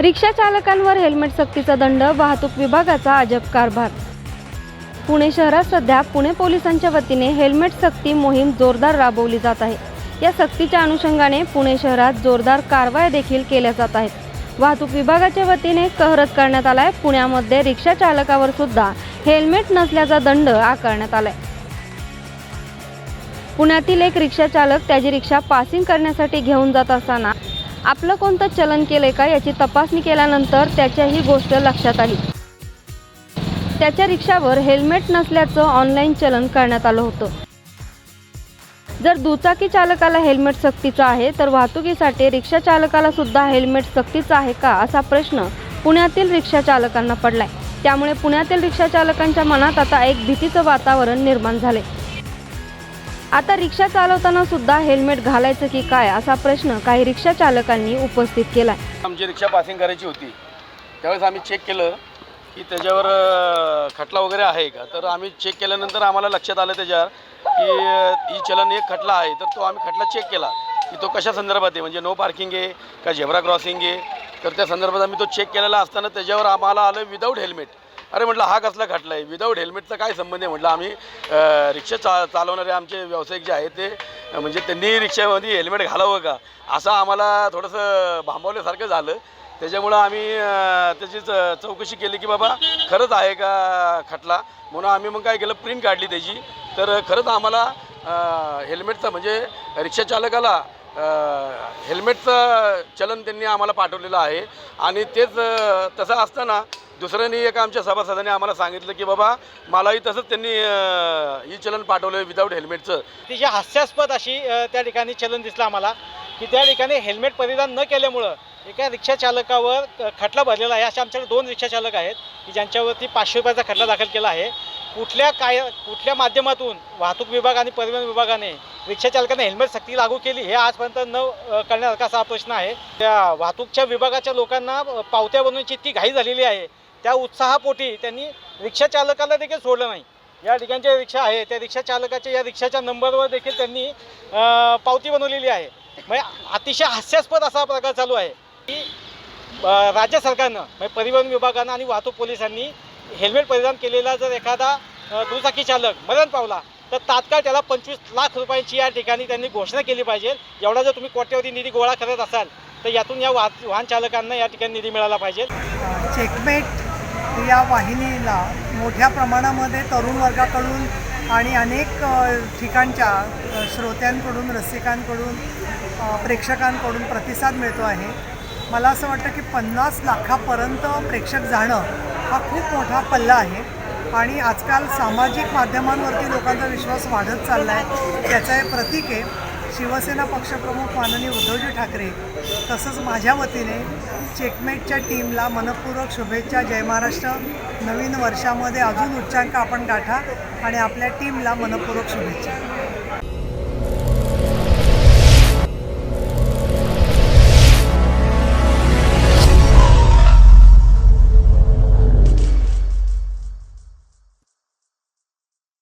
रिक्षा चालकांवर हेल्मेट सक्तीचा दंड वाहतूक विभागाचा अजब कारभार. पुणे शहरात सध्या पुणे पोलिसांच्या वतीने हेल्मेट सक्ती मोहीम जोरदार राबवली जात आहे. या सक्तीच्या अनुषंगाने पुणे शहरात जोरदार कारवाया देखील केल्या जात आहेत. वाहतूक विभागाच्या वतीने कहरत करण्यात आलाय. पुण्यामध्ये रिक्षा चालकावर सुद्धा हेल्मेट नसल्याचा दंड आकारण्यात आलाय. पुण्यातील एक रिक्षा चालक त्याची रिक्षा पासिंग करण्यासाठी घेऊन जात असताना आपलं कोणतं चलन केलंय का याची तपासणी केल्यानंतर त्याच्याही गोष्ट लक्षात आली. त्याच्या रिक्षावर हेल्मेट नसल्याचं ऑनलाईन चलन करण्यात आलं होतं. जर दुचाकी चालकाला हेल्मेट सक्तीचं आहे तर वाहतुकीसाठी रिक्षा चालकाला सुद्धा हेल्मेट सक्तीचा आहे का असा प्रश्न पुण्यातील रिक्षा चालकांना पडलाय. त्यामुळे पुण्यातील रिक्षा चालकांच्या मनात आता एक भीतीचं वातावरण निर्माण झाले आता रिक्षा चालवताना सुद्धा हेल्मेट घालायचं की काय असा प्रश्न काही रिक्षा चालकांनी उपस्थित केला आमची रिक्षा पासिंग करायची होती. त्यावेळेस आम्ही चेक केलं की त्याच्यावर खटला वगैरे आहे का? तर आम्ही चेक केल्यानंतर आम्हाला लक्षात आलं त्याच्यावर की ही चलन एक खटला आहे. तर तो आम्ही खटला चेक केला की तो कशा संदर्भात आहे? म्हणजे नो पार्किंग आहे का? झेब्रा क्रॉसिंग आहे? तर त्या संदर्भात आम्ही तो चेक केलेला असताना त्याच्यावर आम्हाला आलं विदाऊट हेल्मेट अरे म्हटलं हा कसला खटला आहे? विदाऊट हेल्मेटचा काय संबंध आहे? म्हटलं आम्ही रिक्षा चा चालवणारे आमचे व्यावसायिक जे आहेत ते म्हणजे त्यांनी रिक्षामध्ये हेल्मेट घालावं का? असं आम्हाला थोडंसं भांबवल्यासारखं झालं. त्याच्यामुळं आम्ही त्याची च- चौकशी केली की बाबा खरंच आहे का खटला? म्हणून आम्ही मग काय केलं प्रिंट काढली त्याची. तर खरंच आम्हाला हेल्मेटचं हेल्मेटचा म्हणजे रिक्षाचालकाला हेल्मेटचं चलन त्यांनी आम्हाला पाठवलेलं आहे. आणि तेच तसं असताना दुसऱ्यांनी एका आमच्या सभासदाने आम्हाला सांगितलं की बाबा मलाही तसंच त्यांनी अ, ही चलन पाठवलं विदाऊट हेल्मेटचं तिची हास्यास्पद अशी त्या ठिकाणी चलन दिसलं आम्हाला की त्या ठिकाणी हेल्मेट परिधान न केल्यामुळं एका रिक्षा चालकावर खटला भरलेला आहे. असे आमच्याकडे दोन रिक्षा चालक आहेत की ज्यांच्यावरती पाचशे रुपयाचा खटला दाखल केला आहे. कुठल्या काय कुठल्या माध्यमातून वाहतूक विभाग आणि परिवहन विभागाने रिक्षा चालकांना हेल्मेट सक्ती लागू केली हे आजपर्यंत न करण्यासारखा असा प्रश्न आहे. त्या वाहतूकच्या विभागाच्या लोकांना पावत्या बनवण्याची इतकी घाई झालेली आहे त्या उत्साहापोटी त्यांनी रिक्षाचालकाला देखील सोडलं नाही. या ठिकाणच्या रिक्षा आहे त्या रिक्षाचालकाच्या या रिक्षाच्या नंबरवर देखील त्यांनी पावती बनवलेली आहे. म्हणजे अतिशय हास्यास्पद असा प्रकार चालू आहे की राज्य सरकारनं म्हणजे परिवहन विभागानं आणि वाहतूक पोलिसांनी हेल्मेट परिधान केलेला जर एखादा दुचाकी चालक मरण पावला तर तात्काळ त्याला पंचवीस लाख रुपयांची या ठिकाणी त्यांनी घोषणा केली पाहिजे. एवढा जर तुम्ही कोट्यवधी निधी गोळा करत असाल तर यातून या वाहत वाहन चालकांना या ठिकाणी निधी मिळाला पाहिजे. चेकमेट या वाहिनीला मोठ्या प्रमाणामध्ये तरुण वर्गाकडून आणि अनेक ठिकाणच्या श्रोत्यांकडून रसिकांकडून प्रेक्षकांकडून प्रतिसाद मिळतो आहे. मला असं वाटतं की पन्नास लाखापर्यंत प्रेक्षक जाणं हा खूप मोठा पल्ला आहे. आणि आजकाल सामाजिक माध्यमांवरती लोकांचा विश्वास वाढत चालला आहे त्याचं हे प्रतीक आहे. शिवसेना पक्षप्रमुख माननीय उद्धवजी ठाकरे तसंच माझ्या वतीने चेकमेटच्या टीमला मनपूर्वक शुभेच्छा जय महाराष्ट्र. नवीन वर्षामध्ये अजून उच्चांक आपण गाठा आणि आपल्या टीमला मनपूर्वक शुभेच्छा.